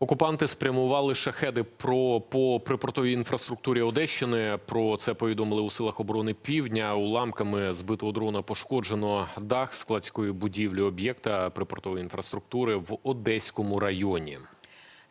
Окупанти спрямували шахеди про по припортовій інфраструктурі Одещини. Про це повідомили у силах оборони Півдня. Уламками збитого дрона пошкоджено дах складської будівлі об'єкта припортової інфраструктури в Одеському районі.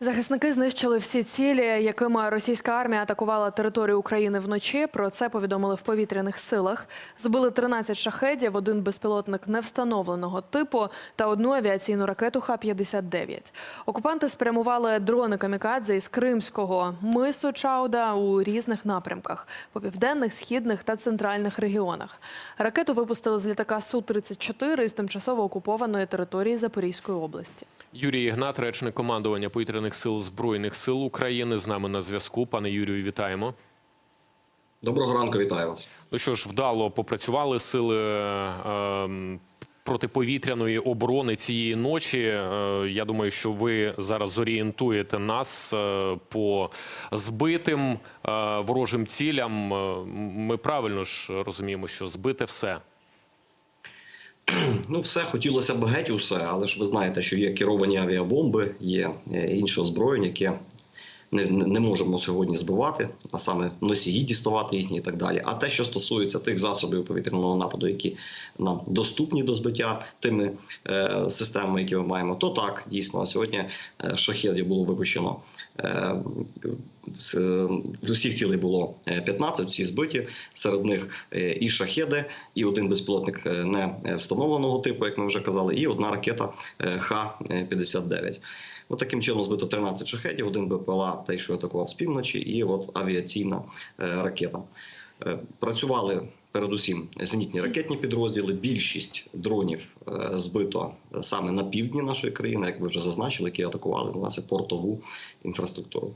Захисники знищили всі цілі, якими російська армія атакувала територію України вночі. Про це повідомили в повітряних силах. Збили 13 шахедів, один безпілотник невстановленого типу та одну авіаційну ракету Х-59. Окупанти спрямували дрони камікадзе із Кримського мису Чауда у різних напрямках по південних, східних та центральних регіонах. Ракету випустили з літака Су-34 із тимчасово окупованої території Запорізької області. Юрій Ігнат, речник командування повітряних сил збройних сил України, з нами на зв'язку. Пане Юрію, вітаємо. Доброго ранку, вітаю вас. Ну що ж, вдало попрацювали сили е, протиповітряної оборони цієї ночі. Е, я думаю, що ви зараз зорієнтуєте нас е, по збитим е, ворожим цілям. Ми правильно ж розуміємо, що збите все. Ну, все хотілося б геть усе, але ж ви знаєте, що є керовані авіабомби, є е, інше озброєння, яке не, не можемо сьогодні збивати, а саме носії діставати їхні і так далі. А те, що стосується тих засобів повітряного нападу, які нам доступні до збиття тими е, системами, які ми маємо, то так дійсно сьогодні е, шахедів було випущено. Е, з, е, усіх цілей було е, 15, всі збиті. Серед них е, і шахеди, і один безпілотник е, не встановленого типу, як ми вже казали, і одна ракета е, Х-59. От таким чином збито 13 шахедів, один БПЛА, той, що атакував з півночі, і от авіаційна е, ракета. Е, Працювали передусім зенітні ракетні підрозділи. Більшість дронів е, збито саме на півдні нашої країни, як ви вже зазначили, які атакували власне портову інфраструктуру.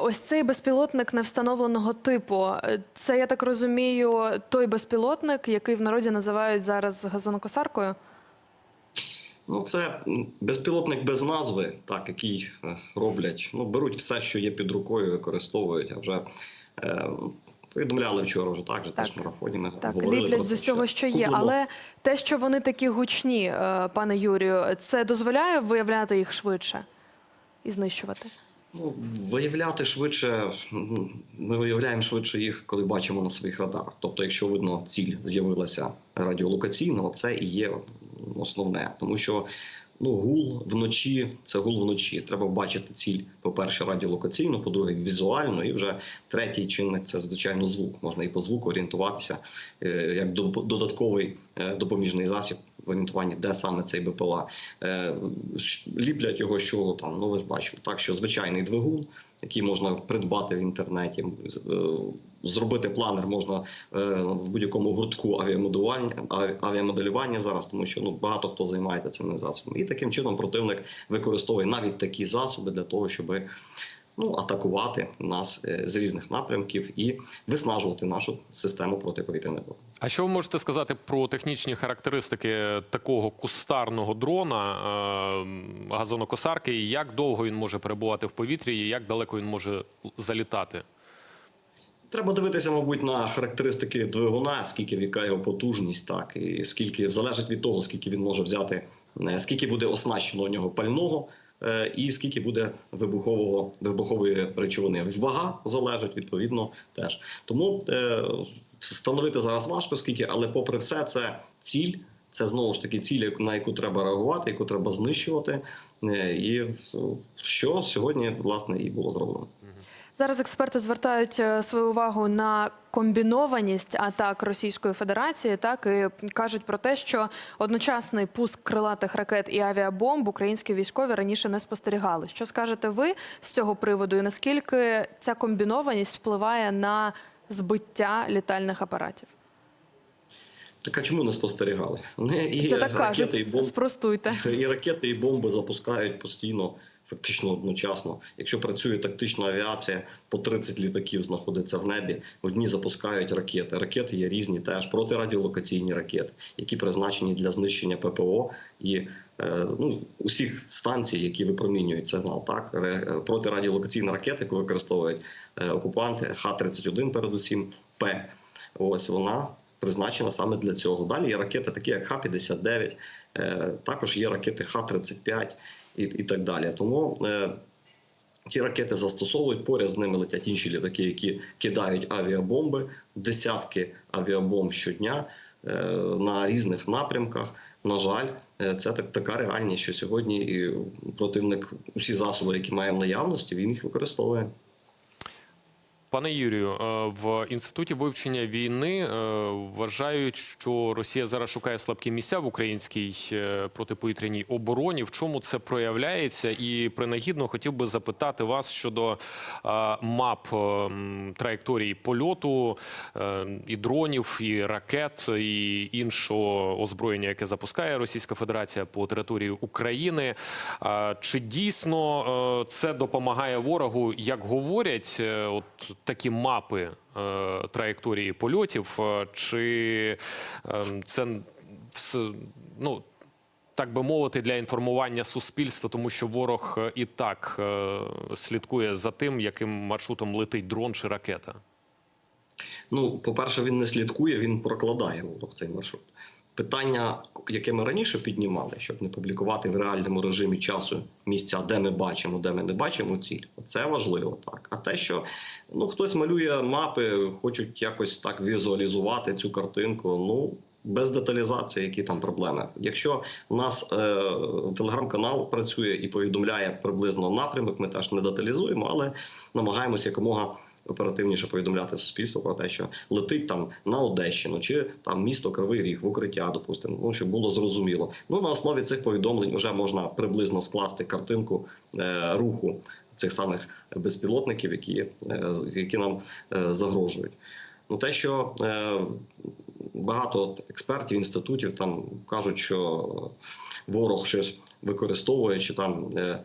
Ось цей безпілотник невстановленого типу. Це я так розумію, той безпілотник, який в народі називають зараз газонокосаркою. Ну, це безпілотник без назви, так який е, роблять. Ну, беруть все, що є під рукою, використовують. А вже е, повідомляли вчора вже так, же Так. теж марафоні. Ми Так, говорили про ліплять з усього, що є. куплено. Але те, що вони такі гучні, е, пане Юрію, це дозволяє виявляти їх швидше і знищувати. Ну, виявляти швидше, ми виявляємо швидше їх, коли бачимо на своїх радарах. Тобто, якщо видно, ціль з'явилася радіолокаційно, це і є основне, тому що ну гул вночі це гул вночі. Треба бачити ціль, по-перше, радіолокаційно, по-друге, візуально, і вже третій чинник це звичайно звук. Можна і по звуку орієнтуватися е, як до- додатковий е, допоміжний засіб в орієнтуванні, де саме цей БПЛА. Е, Ліплять його чого там. Ну ви ж бачили, так що звичайний двигун, який можна придбати в інтернеті. е, Зробити планер можна е, в будь-якому гуртку авіамоделювання, авіамоделювання зараз, тому що ну багато хто займається цими засобами. І таким чином противник використовує навіть такі засоби для того, щоб ну, атакувати нас е, з різних напрямків і виснажувати нашу систему протиповітряної оборони. А що ви можете сказати про технічні характеристики такого кустарного дрона е, газонокосарки? І Як довго він може перебувати в повітрі, і як далеко він може залітати? Треба дивитися, мабуть, на характеристики двигуна, скільки яка його потужність, так і скільки залежить від того, скільки він може взяти, е, скільки буде оснащено у нього пального. Е, І скільки буде вибухового вибухової речовини? Вага залежить відповідно теж. Тому е, встановити зараз важко, скільки, але попри все, це ціль. Це знову ж таки ціль, на яку треба реагувати, яку треба знищувати, Е, і що сьогодні власне і було зроблено. Зараз експерти звертають е, свою увагу на комбінованість атак Російської Федерації, так і кажуть про те, що одночасний пуск крилатих ракет і авіабомб українські військові раніше не спостерігали. Що скажете ви з цього приводу? І наскільки ця комбінованість впливає на збиття літальних апаратів? Так а чому не спостерігали? Вони і Це так ракети, і кажуть. бомби, Спростуйте. і ракети, і бомби запускають постійно, фактично одночасно. Якщо працює тактична авіація, по 30 літаків знаходиться в небі. Одні запускають ракети. Ракети є різні, теж протирадіолокаційні ракети, які призначені для знищення ППО і е, ну, усіх станцій, які випромінюють сигнал. Так Ре- протирадіолокаційна ракета, яку використовують е, окупанти, Х-31 передусім П. Ось вона призначена саме для цього. Далі є ракети, такі як Х-59, е, також є ракети Х-35 і, і так далі. Тому е, Ці ракети застосовують, поряд з ними летять інші літаки, які кидають авіабомби, десятки авіабомб щодня е, на різних напрямках. На жаль, е, це так, така реальність, що сьогодні і противник усі засоби, які має в наявності, він їх використовує. Пане Юрію, е, в інституті вивчення війни е, вважають, що Росія зараз шукає слабкі місця в українській е, протиповітряній обороні. В чому це проявляється? І принагідно хотів би запитати вас щодо мап траєкторії польоту і дронів, і ракет, і іншого озброєння, яке запускає Російська Федерація по території України. Чи дійсно це допомагає ворогу, як говорять, от такі мапи е, траєкторії польотів, е, чи е, це ну, так би мовити, для інформування суспільства, тому що ворог і так слідкує за тим, яким маршрутом летить дрон чи ракета. Ну, по-перше, він не слідкує, він прокладає ворог цей маршрут. Питання, яке ми раніше піднімали, щоб не публікувати в реальному режимі часу місця, де ми бачимо, де ми не бачимо ціль, це важливо так. А те, що ну хтось малює мапи, хочуть якось так візуалізувати цю картинку. Ну без деталізації, які там проблеми. Якщо у нас е, телеграм-канал працює і повідомляє приблизно напрямок, ми теж не деталізуємо, але намагаємося якомога оперативніше повідомляти суспільству про те, що летить там на Одещину чи там місто Кривий Ріг в укриття, допустимо, ну щоб було зрозуміло. Ну на основі цих повідомлень вже можна приблизно скласти картинку е, руху цих самих безпілотників, які, е, які нам е, загрожують. Ну те, що е, багато експертів інститутів там кажуть, що ворог щось використовує чи там. Е,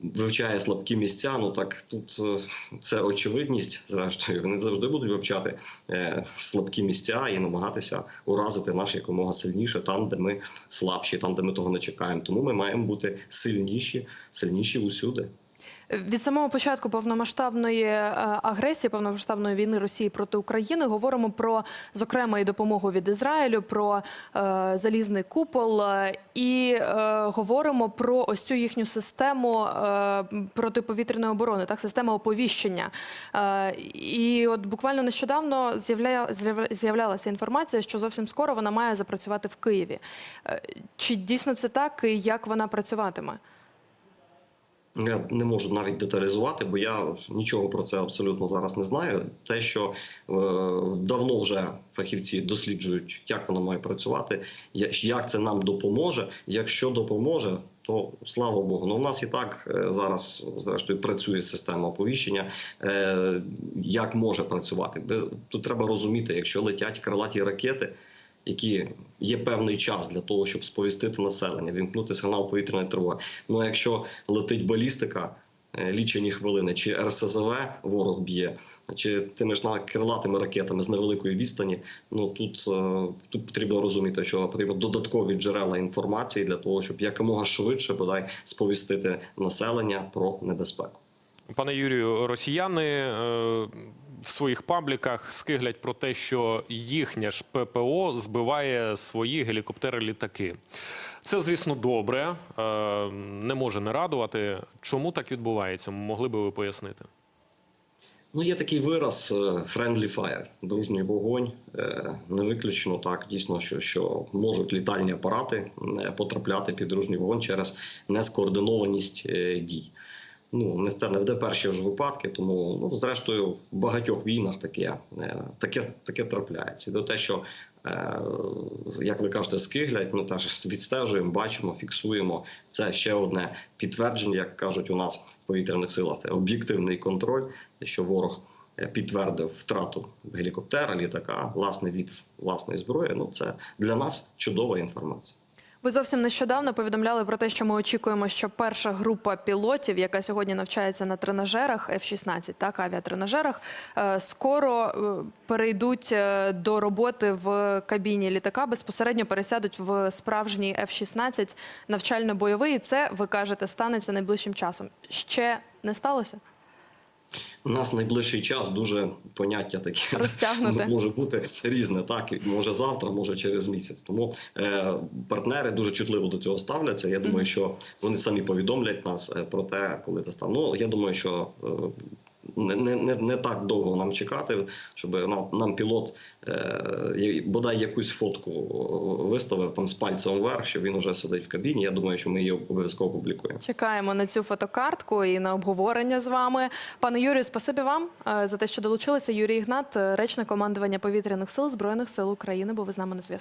Вивчає слабкі місця, ну так тут е, це очевидність. Зрештою, вони завжди будуть вивчати е, слабкі місця і намагатися уразити наш якомога сильніше там, де ми слабші, там де ми того не чекаємо. Тому ми маємо бути сильніші, сильніші усюди. Від самого початку повномасштабної е, агресії, повномасштабної війни Росії проти України говоримо про зокрема і допомогу від Ізраїлю, про е, залізний купол, е, і е, говоримо про ось цю їхню систему е, протиповітряної оборони, так система оповіщення. Е, і от буквально нещодавно з'явля- з'явля- з'являлася інформація, що зовсім скоро вона має запрацювати в Києві. Е, Чи дійсно це так, і як вона працюватиме? Я не можу навіть деталізувати, бо я нічого про це абсолютно зараз не знаю. Те, що е, давно вже фахівці досліджують, як воно має працювати, як це нам допоможе. Якщо допоможе, то слава Богу. Ну у нас і так е, зараз зрештою працює система оповіщення. Е, як може працювати? Тут треба розуміти, якщо летять крилаті ракети. Які є певний час для того, щоб сповістити населення, вімкнути сигнал повітряної тривоги. Ну а якщо летить балістика, е, лічені хвилини, чи РСЗВ ворог б'є, чи тими ж на- крилатими ракетами з невеликої відстані. Ну тут, е, тут потрібно розуміти, що потрібно додаткові джерела інформації для того, щоб якомога швидше бодай сповістити населення про небезпеку. Пане Юрію, росіяни е, в своїх пабліках скиглять про те, що їхня ж ППО збиває свої гелікоптери-літаки. Це, звісно, добре, е, не може не радувати. Чому так відбувається? Могли би ви пояснити? Ну, є такий вираз е, friendly fire, дружній вогонь. Е, Не виключено так, дійсно, що, що можуть літальні апарати потрапляти під дружній вогонь через нескоординованість дій. Ну, не те не де перші ж випадки, тому ну, зрештою в багатьох війнах таке, е, таке, таке трапляється. І до те, що е, як ви кажете, скиглять, ми теж відстежуємо, бачимо, фіксуємо. Це ще одне підтвердження, як кажуть у нас в повітряних силах. Це об'єктивний контроль, що ворог е, підтвердив втрату гелікоптера, літака, власне від власної зброї. Ну це для нас чудова інформація. Ви зовсім нещодавно повідомляли про те, що ми очікуємо, що перша група пілотів, яка сьогодні навчається на тренажерах F-16, так авіатренажерах, е, скоро е, перейдуть е, до роботи в кабіні літака, безпосередньо пересядуть в справжній F-16 навчально-бойовий. І це ви кажете станеться найближчим часом. Ще не сталося? У нас найближчий час дуже поняття таке Розтягнуте. може бути різне, так може завтра, може через місяць. Тому е, партнери дуже чутливо до цього ставляться. Я думаю, що вони самі повідомлять нас е, про те, коли це стане. Ну я думаю, що е, не, не, не, так довго нам чекати, щоб нам, нам пілот е, бодай якусь фотку е, виставив там з пальцем вверх, що він уже сидить в кабіні. Я думаю, що ми її обов'язково публікуємо. Чекаємо на цю фотокартку і на обговорення з вами. Пане Юрію, спасибі вам е, за те, що долучилися. Юрій Ігнат, речник командування повітряних сил Збройних сил України, був із нами на зв'язку.